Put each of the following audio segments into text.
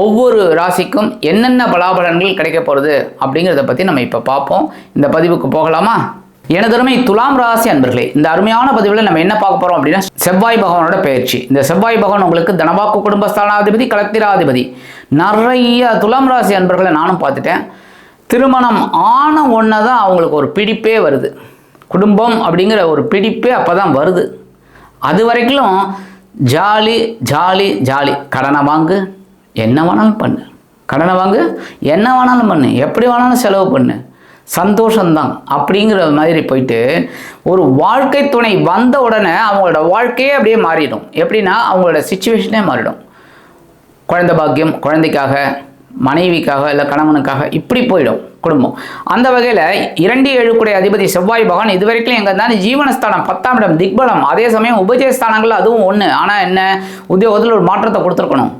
ஒவ்வொரு ராசிக்கும் என்னென்ன பலாபலன்கள் கிடைக்க போகிறது அப்படிங்கிறத பற்றி நம்ம இப்போ பார்ப்போம். இந்த பதிவுக்கு போகலாமா? எனதருமை துலாம் ராசி அன்பர்களே இந்த அருமையான பதிவில் நம்ம என்ன பார்க்க போகிறோம் அப்படின்னா செவ்வாய் பகவானோட பயிற்சி இந்த செவ்வாய் பகவான் உங்களுக்கு தனவாக்கு குடும்பஸ்தானாதிபதி கலத்திராதிபதி நிறைய துலாம் ராசி அன்பர்களை நானும் பார்த்துட்டேன். திருமணம் ஆன ஒன்று தான் அவங்களுக்கு ஒரு பிடிப்பே வருது. குடும்பம் அப்படிங்கிற ஒரு பிடிப்பே அப்போ தான் வருது. அது வரைக்கும் ஜாலி ஜாலி ஜாலி. கடனை வாங்கு என்ன வேணாலும் பண்ணு. கடனை வாங்கு என்ன வேணாலும் பண்ணு. எப்படி வேணாலும் செலவு பண்ணு. சந்தோஷம்தான். அப்படிங்கிற மாதிரி போயிட்டு ஒரு வாழ்க்கை துணை வந்த உடனே அவங்களோட வாழ்க்கையே அப்படியே மாறிடும். எப்படின்னா அவங்களோட சுச்சுவேஷனே மாறிடும். குழந்தை பாக்கியம் குழந்தைக்காக மனைவிக்காக இல்லை கணவனுக்காக இப்படி போயிடும் குடும்பம். அந்த வகையில் இரண்டு ஏழுக்குடைய அதிபதி செவ்வாய் பகவான் இது வரைக்கும் எங்கே இருந்தாலும் ஜீவனஸ்தானம் பத்தாம் இடம் திக்பலம். அதே சமயம் உபஜயஸ்தானங்கள் அதுவும் ஒன்று ஆனால் என்ன? உத்தியோகத்தில் ஒரு மாற்றத்தை கொடுத்துருக்கணும்.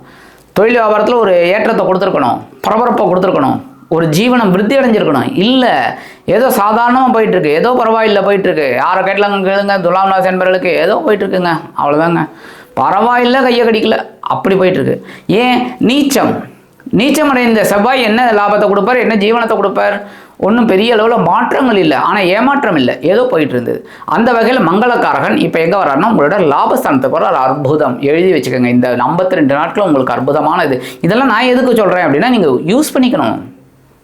தொழில் வியாபாரத்தில் ஒரு ஏற்றத்தை கொடுத்துருக்கணும் பரபரப்பை கொடுத்துருக்கணும் ஒரு ஜீவனம் விருத்தி அடைஞ்சிருக்கணும். இல்லை ஏதோ சாதாரணமாக போயிட்டுருக்கு ஏதோ பரவாயில்லை போயிட்டுருக்கு. யாரை கேட்டலாம் கேளுங்க துலாம் நாஸ் என்பர்களுக்கு ஏதோ போயிட்டுருக்குங்க. அவ்வளோதாங்க பரவாயில்லை கையை கடிக்கல. அப்படி போயிட்டுருக்கு. ஏன்? நீச்சம். நீச்சம் அடைந்த செவ்வாய் என்ன லாபத்தை கொடுப்பார்? என்ன ஜீவனத்தை கொடுப்பார்? ஒன்றும் பெரிய அளவில் மாற்றங்கள் இல்லை. ஆனால் ஏமாற்றம் இல்லை. ஏதோ போயிட்டு இருந்தது அந்த வகையில் மங்களக்காரகன் இப்போ எங்கே வர்றாருன்னா உங்களோட லாபஸ்தானத்துக்கு வர அற்புதம். எழுதி வச்சுக்கோங்க. இந்த 52 ரெண்டு நாட்களும் உங்களுக்கு அற்புதமான இது இதெல்லாம் நான் எதுக்கு சொல்கிறேன் அப்படின்னா நீங்கள் யூஸ் பண்ணிக்கணும்.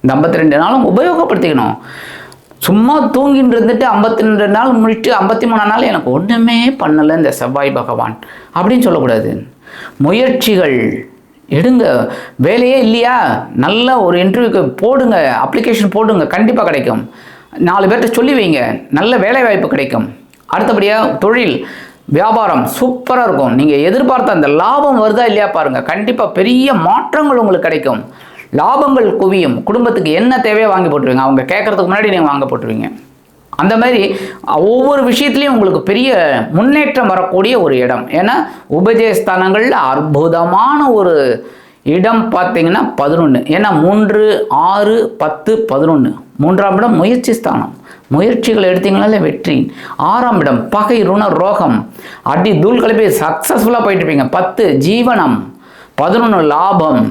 இந்த 52 ரெண்டு நாளும் உபயோகப்படுத்திக்கணும். சும்மா தூங்கிட்டு இருந்துட்டு ஐம்பத்தி ரெண்டு நாள் முடிட்டு ஐம்பத்தி மூணு நாள் எனக்கு ஒன்றுமே பண்ணலை இந்த செவ்வாய் பகவான் அப்படின்னு சொல்லக்கூடாது. முயற்சிகள். எடுங்க. வேலையே இல்லையா? நல்ல ஒரு இன்டர்வியூக்கு போடுங்க அப்ளிகேஷன் போடுங்க கண்டிப்பாக கிடைக்கும். நாலு பேர்கிட்ட சொல்லி வைங்க நல்ல வேலை வாய்ப்பு கிடைக்கும். அடுத்தபடியாக தொழில் வியாபாரம் சூப்பராக இருக்கும். நீங்கள் எதிர்பார்த்த அந்த லாபம் வருதா இல்லையா பாருங்கள் கண்டிப்பாக பெரிய மாற்றங்கள் உங்களுக்கு கிடைக்கும். லாபங்கள் குவியும். குடும்பத்துக்கு என்ன தேவையோ வாங்கி போட்டுருவீங்க. அவங்க கேட்கறதுக்கு முன்னாடி நீங்கள் வாங்க போட்டுருவீங்க. அந்த மாதிரி ஒவ்வொரு விஷயத்துலையும் உங்களுக்கு பெரிய முன்னேற்றம் வரக்கூடிய ஒரு இடம். ஏன்னா உபஜயஸ்தானங்களில் அற்புதமான ஒரு இடம் பார்த்தீங்கன்னா பதினொன்று ஏன்னா மூன்று ஆறு பத்து பதினொன்று மூன்றாம் இடம் முயற்சி ஸ்தானம். முயற்சிகள் எடுத்தீங்கனாலே வெற்றி. ஆறாம் இடம் பகை ருண ரோகம். அடி தூள் கிளப்பி சக்ஸஸ்ஃபுல்லாக போயிட்டு இருப்பீங்க. பத்து ஜீவனம். பதினொன்று லாபம்.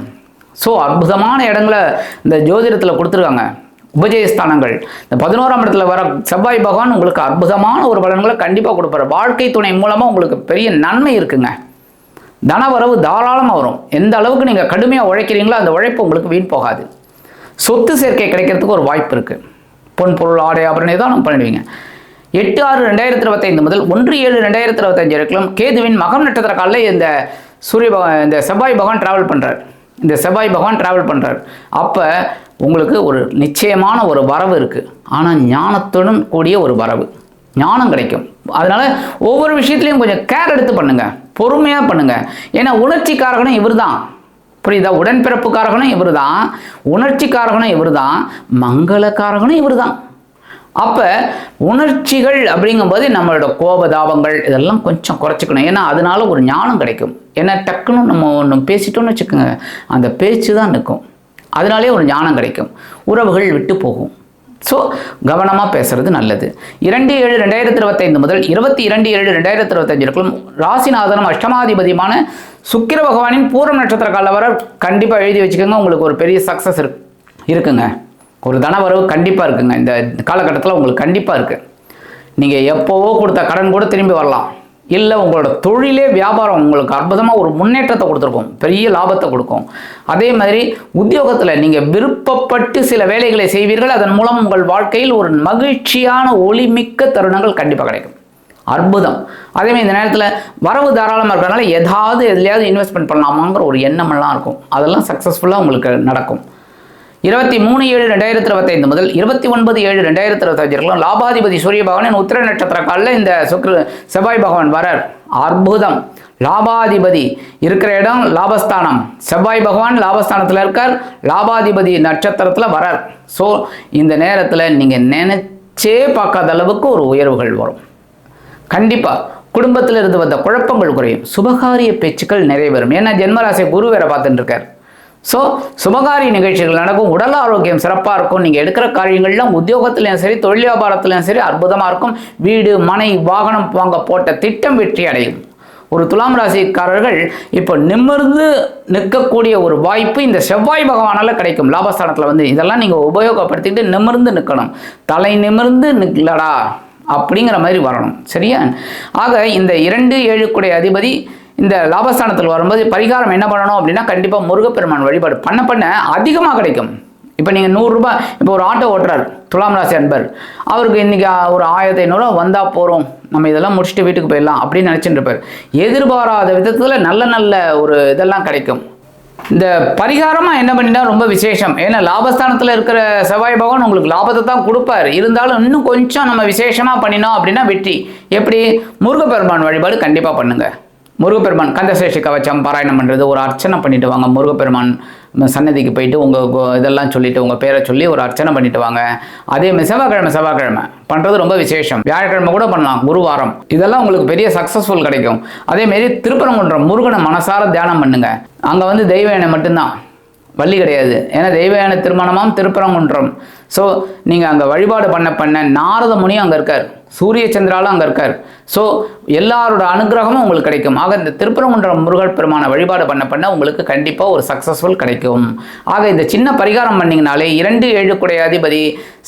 ஸோ அற்புதமான இடங்களை இந்த ஜோதிடத்தில் கொடுத்துருக்காங்க. உபஜயஸ்தானங்கள். இந்த பதினோராம் இடத்துல வர செவ்வாய் பகவான் உங்களுக்கு அற்புதமான ஒரு பலன்களை கண்டிப்பாக கொடுப்பாரு. வாழ்க்கை துணை மூலமாக உங்களுக்கு பெரிய நன்மை இருக்குங்க. தனவரவு தாராளமாக வரும். எந்த அளவுக்கு நீங்கள் கடுமையாக உழைக்கிறீங்களோ அந்த உழைப்பு உங்களுக்கு வீண் போகாது. சொத்து சேர்க்கை கிடைக்கிறதுக்கு ஒரு வாய்ப்பு இருக்குது பொன் பொருள் ஆடை ஆபரணம் தான் பண்ணிடுவீங்க. எட்டு ஆறு ரெண்டாயிரத்தி இருபத்தைந்து முதல் ஒன்று ஏழு ரெண்டாயிரத்தி இருபத்தஞ்சு வரைக்கும் கேதுவின் மகம் நட்சத்திர காலில் இந்த சூரிய பகவான் இந்த செவ்வாய் பகவான் ட்ராவல் பண்ணுறார் இந்த செவ்வாய் பகவான் டிராவல் பண்ணுறார் அப்போ உங்களுக்கு ஒரு நிச்சயமான ஒரு வரவு இருக்குது ஆனால் ஞானத்துடன் கூடிய ஒரு வரவு. ஞானம் கிடைக்கும். அதனால் ஒவ்வொரு விஷயத்துலையும் கொஞ்சம் கேர் எடுத்து பண்ணுங்கள் பொறுமையாக பண்ணுங்கள் ஏன்னா உணர்ச்சிக்காரகனும் இவர் தான் புரியுதா? உடன்பிறப்புக்காரகனும் இவர் தான் உணர்ச்சிக்காரகனும் இவர் தான் மங்களக்காரகனும் இவர் தான் அப்போ உணர்ச்சிகள் அப்படிங்கும்போது நம்மளோட கோபதாபங்கள் இதெல்லாம் கொஞ்சம் குறைச்சிக்கணும். ஏன்னா அதனால ஒரு ஞானம் கிடைக்கும். ஏன்னா டக்குன்னு நம்ம ஒன்று பேசிட்டோம்னு வச்சுக்கோங்க அந்த பேச்சு தான் நிற்கும். அதனாலே ஒரு ஞானம் கிடைக்கும். உறவுகள் விட்டு போகும். ஸோ கவனமாக பேசுறது நல்லது. இரண்டு ஏழு ரெண்டாயிரத்தி இருபத்தைந்து முதல் இருபத்தி இரண்டு ஏழு ரெண்டாயிரத்தி இருபத்தஞ்சிற்குள்ளும் ராசிநாதனும் அஷ்டமாதிபதியுமான சுக்கிர பகவானின் பூர்வ நட்சத்திர கால வர கண்டிப்பாக எழுதி வச்சுக்கோங்க. உங்களுக்கு ஒரு பெரிய சக்ஸஸ் இருக்கு இருக்குங்க. ஒரு தனவரவு கண்டிப்பாக இருக்குங்க. இந்த காலகட்டத்தில் உங்களுக்கு கண்டிப்பாக இருக்குது நீங்கள் எப்போவோ கொடுத்த கடன் கூட திரும்பி வரலாம். இல்லை உங்களோட தொழிலே வியாபாரம் உங்களுக்கு அற்புதமாக ஒரு முன்னேற்றத்தை கொடுத்துருக்கும். பெரிய லாபத்தை கொடுக்கும். அதே மாதிரி உத்தியோகத்தில் நீங்கள் விருப்பப்பட்டு சில வேலைகளை செய்வீர்கள். அதன் மூலம் உங்கள் வாழ்க்கையில் ஒரு மகிழ்ச்சியான ஒளிமிக்க தருணங்கள் கண்டிப்பாக கிடைக்கும். அற்புதம். அதேமாதிரி இந்த நேரத்தில் வரவு தாராளமாக இருக்கிறதுனால எதாவது எதுலையாவது இன்வெஸ்ட்மெண்ட் பண்ணலாமாங்கிற ஒரு எண்ணமெல்லாம் இருக்கும். அதெல்லாம் சக்ஸஸ்ஃபுல்லாக உங்களுக்கு நடக்கும். இருபத்தி மூணு ஏழு ரெண்டாயிரத்தி இருபத்தைந்து முதல் இருபத்தி ஒன்பது ஏழு ரெண்டாயிரத்தி இருபத்தஞ்சிலும் லாபாதிபதி சூரிய பகவானின் உத்திர நட்சத்திர காலில் இந்த சுக்ர செவ்வாய் பகவான் வரார். அற்புதம். லாபாதிபதி இருக்கிற இடம் லாபஸ்தானம். செவ்வாய் பகவான் லாபஸ்தானத்தில் இருக்கார். லாபாதிபதி நட்சத்திரத்தில் வரார். ஸோ இந்த நேரத்தில் நீங்கள் நினைச்சே பார்க்காத அளவுக்கு ஒரு உயர்வுகள் வரும். கண்டிப்பாக குடும்பத்தில் இருந்து வந்த குழப்பங்கள் குறையும். சுபகாரிய பேச்சுக்கள் நிறைவேறும். ஏன்னா ஜென்மராசி குரு வேற பார்த்துட்டு இருக்கார். ஸோ சுபகாரிய நிகழ்ச்சிகள் நடக்கும். உடல் ஆரோக்கியம் சிறப்பாக இருக்கும். நீங்கள் எடுக்கிற காரியங்கள்லாம் உத்தியோகத்துலையும் சரி தொழில் வியாபாரத்துலையும் சரி அற்புதமாக இருக்கும். வீடு மனை வாகனம் வாங்க போட்ட திட்டம் வெற்றி அடையும். ஒரு துலாம் ராசிக்காரர்கள் இப்போ நிமிர்ந்து நிற்கக்கூடிய ஒரு வாய்ப்பு இந்த செவ்வாய் பகவானால் கிடைக்கும். லாபஸ்தானத்தில் வந்து இதெல்லாம் நீங்கள் உபயோகப்படுத்திட்டு நிமிர்ந்து நிற்கணும். தலை நிமிர்ந்து நிற்கலடா அப்படிங்கிற மாதிரி வரணும். சரியா? ஆக இந்த இரண்டு ஏழுக்குடைய அதிபதி இந்த லாபஸ்தானத்தில் வரும்போது பரிகாரம் என்ன பண்ணணும் அப்படின்னா கண்டிப்பாக முருகப்பெருமான் வழிபாடு பண்ண பண்ண அதிகமாக கிடைக்கும். இப்போ நீங்கள் நூறுரூபா இப்போ ஒரு ஆட்டோ ஓட்டுறார் துலாம் ராசி அன்பர். அவருக்கு இன்றைக்கி ஒரு ஆயிரத்தி ஐநூறுரூவா வந்தால் போகிறோம் நம்ம இதெல்லாம் முடிச்சுட்டு வீட்டுக்கு போயிடலாம் அப்படின்னு நினச்சிட்டு இருப்பார். எதிர்பாராத விதத்தில் நல்ல நல்ல ஒரு இதெல்லாம் கிடைக்கும். இந்த பரிகாரமாக என்ன பண்ணினா ரொம்ப விசேஷம். ஏன்னா லாபஸ்தானத்தில் இருக்கிற செவ்வாய் பகவான் உங்களுக்கு லாபத்தை தான் கொடுப்பார். இருந்தாலும் இன்னும் கொஞ்சம் நம்ம விசேஷமாக பண்ணினோம் அப்படின்னா வெற்றி. எப்படி? முருகப்பெருமான் வழிபாடு கண்டிப்பாக பண்ணுங்கள் முருகப்பெருமான் கந்தசேஷி கவச்சம் பாராயணம் பண்ணுறது ஒரு அர்ச்சனை பண்ணிட்டு வாங்க. முருகப்பெருமான் சன்னதிக்கு போயிட்டு உங்கள் இதெல்லாம் சொல்லிட்டு உங்கள் பேரை சொல்லி ஒரு அர்ச்சனை பண்ணிட்டு வாங்க. அதே மாதிரி செவ்வாய்க்கிழமை செவ்வாய்க்கிழமை பண்ணுறது ரொம்ப விசேஷம். வியாழக்கிழமை கூட பண்ணலாம் குருவாரம். இதெல்லாம் உங்களுக்கு பெரிய சக்ஸஸ்ஃபுல் கிடைக்கும். அதேமாரி திருப்பரங்குன்றம் முருகனை மனசார தியானம் பண்ணுங்க. அங்கே வந்து தெய்வ எண்ணெய் மட்டும்தான். வள்ளி கிடையாது. ஏன்னா தெய்வ யானை திருமணமாம் திருப்பரங்குன்றம். ஸோ நீங்கள் அங்கே வழிபாடு பண்ண பண்ண நாரத முனியும் அங்கே இருக்கார். சூரிய சந்திராலும் அங்கே இருக்கார். ஸோ எல்லாரோட அனுகிரகமும் உங்களுக்கு கிடைக்கும். ஆக இந்த திருப்பரங்குன்றம் முருகர் பெருமான வழிபாடு பண்ண பண்ண உங்களுக்கு கண்டிப்பாக ஒரு சக்ஸஸ்ஃபுல் கிடைக்கும். ஆக இந்த சின்ன பரிகாரம் பண்ணிங்கனாலே இரண்டு ஏழுக்குடைய அதிபதி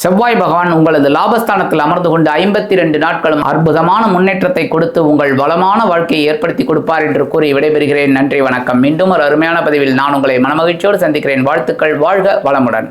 செவ்வாய் பகவான் உங்களது லாபஸ்தானத்தில் அமர்ந்து கொண்டு ஐம்பத்தி ரெண்டு நாட்களும் அற்புதமான முன்னேற்றத்தை கொடுத்து உங்கள் வளமான வாழ்க்கையை ஏற்படுத்தி கொடுப்பார் என்று கூறி விடைபெறுகிறேன். நன்றி வணக்கம். மீண்டும் ஒரு அருமையான பதிவில் நான் உங்களை மனமகிழ்ச்சியோடு சந்திக்கிறேன். வாழ்த்துக்கள். வாழ்க வளமுடன்.